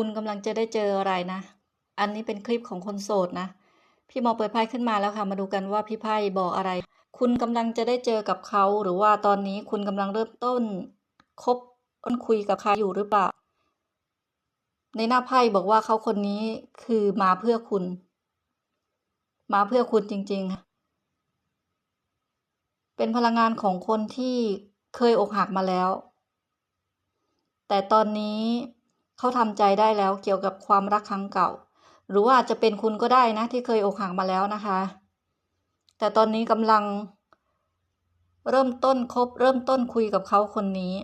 คุณกำลังจะได้เจออะไรนะ อันนี้เป็นคลิปของคนโสดนะ พี่หมอเปิดไพ่ขึ้นมาแล้วค่ะ มาดูกันว่าพี่ไพ่บอกอะไร คุณกำลังจะได้เจอกับเขา หรือว่าตอนนี้คุณกำลังเริ่มต้นคบต้นคุยกับใครอยู่หรือเปล่า ในหน้าไพ่บอกว่าเขาคนนี้คือมาเพื่อคุณ มาเพื่อคุณจริง ๆ เป็นพลังงานของคนที่เคยอกหักมาแล้ว แต่ตอนนี้ เขาทำใจได้แล้วเกี่ยวกับความรักครั้งเก่า หรือว่าอาจจะเป็นคุณก็ได้นะ ที่เคยอกหักมาแล้วนะคะ แต่ตอนนี้กำลัง เริ่มต้นคบ เริ่มต้นคุยกับเขาคนนี้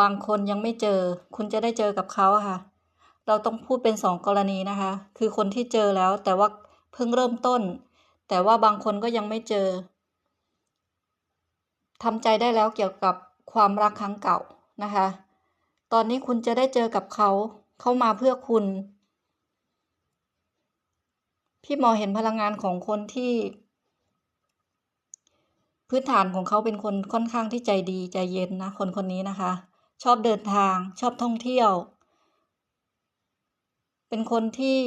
บางคนยังไม่เจอ คุณจะได้เจอกับเขาค่ะ เราต้องพูดเป็นสองกรณีนะคะ คือคนที่เจอแล้วแต่ว่าเพิ่งเริ่มต้น แต่ว่าบางคนก็ยังไม่เจอทำใจได้แล้วเกี่ยวกับความรักครั้งเก่านะคะ ตอนนี้คุณจะได้เจอกับเขา เขามาเพื่อคุณ พี่มอเห็นพลังงานของคนที่ พื้นฐานของเขาเป็นคนค่อนข้างที่ใจดีใจเย็นนะ คนคนนี้นะคะ ชอบเดินทางชอบท่องเที่ยว เป็นคนที่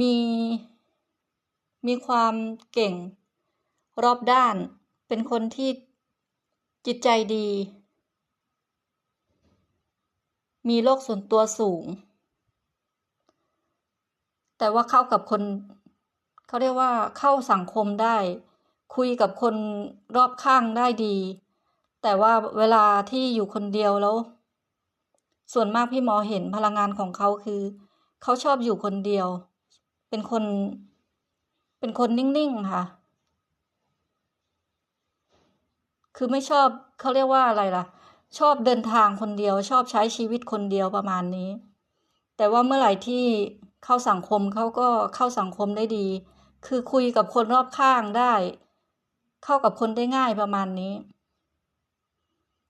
มีมีความเก่งรอบด้าน เป็นคนที่จิตใจดี มีโลกส่วนตัวสูง แต่ว่าเข้ากับคนเขาเรียกว่าเข้าสังคมได้ คุยกับคนรอบข้างได้ดี แต่ว่าเวลาที่อยู่คนเดียวแล้ว ส่วนมากพี่หมอเห็นพลังงานของเขาคือ เขาชอบอยู่คนเดียว เป็นคน เป็นคนนิ่งๆค่ะ คือไม่ชอบเขาเรียกว่าอะไรล่ะ ชอบเดินทางคนเดียว ชอบใช้ชีวิตคนเดียวประมาณนี้ แต่ว่าเมื่อไหร่ที่เข้าสังคมเขาก็เข้าสังคมได้ดี คือคุยกับคนรอบข้างได้ เข้ากับคนได้ง่ายประมาณนี้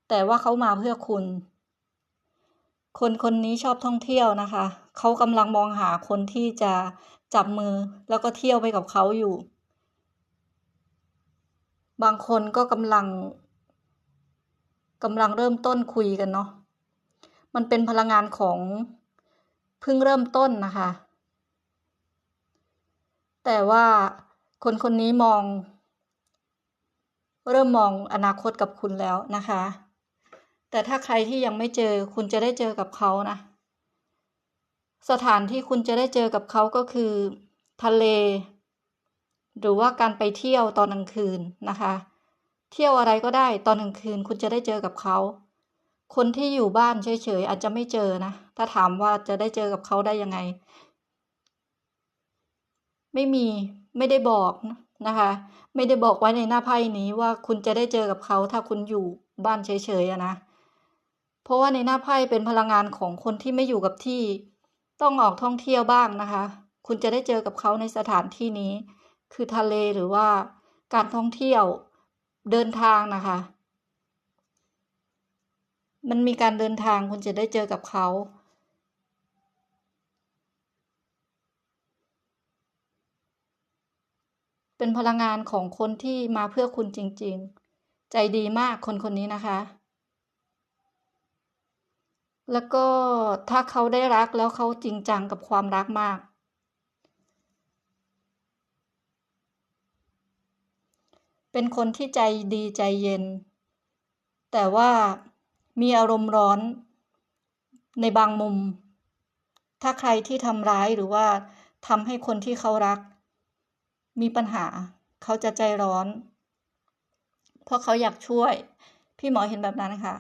แต่ว่าเขามาเพื่อคุณ คนคนนี้ชอบท่องเที่ยวนะคะเขากำลังมองหาคนที่จะจับมือแล้วก็เที่ยวไปกับเขาอยู่ บางคนก็กำลัง กำลังเริ่มต้นคุยกันเนาะมันเป็นพลังงานของเพิ่งเริ่มต้นนะคะ แต่ว่าคนคนนี้มอง เริ่มมองอนาคตกับคุณแล้วนะคะ แต่ถ้าใครที่ยังไม่เจอคุณจะได้เจอกับเขานะ สถานที่คุณจะได้เจอกับเขาก็คือ ทะเล หรือว่าการไปเที่ยวตอนกลางคืนนะคะ เที่ยวอะไรก็ได้ตอนกลางคืนคุณจะได้เจอกับเขา คนที่อยู่บ้านเฉยๆอาจจะไม่เจอนะ ถ้าถามว่าจะได้เจอกับเขาได้ยังไง ไม่มีไม่ได้บอกนะคะ ไม่ได้บอกไว้ในหน้าไพ่นี้ว่าคุณจะได้เจอกับเขา ถ้าคุณอยู่บ้านเฉยๆนะ เพราะว่าในหน้าไพ่เป็นพลังงานของคนที่ไม่อยู่กับที่ ต้องออกท่องเที่ยวบ้างนะคะ คุณจะได้เจอกับเขาในสถานที่นี้ คือทะเลหรือว่าการท่องเที่ยว เดินทางนะคะ มันมีการเดินทางคุณจะได้เจอกับเขาเป็นพลังงานของคนที่มาเพื่อคุณจริง ๆ ใจดีมากคนคนนี้นะคะ แล้วก็ถ้าเขาได้รักแล้วเขาจริงจังกับความรักมาก เป็นคนที่ใจดีใจเย็น แต่ว่ามีอารมณ์ร้อนในบางมุม ถ้าใครที่ทำร้ายหรือว่าทำให้คนที่เขารัก มีปัญหา เขาจะใจร้อน เพราะเขาอยากช่วย พี่หมอเห็นแบบนั้นนะคะ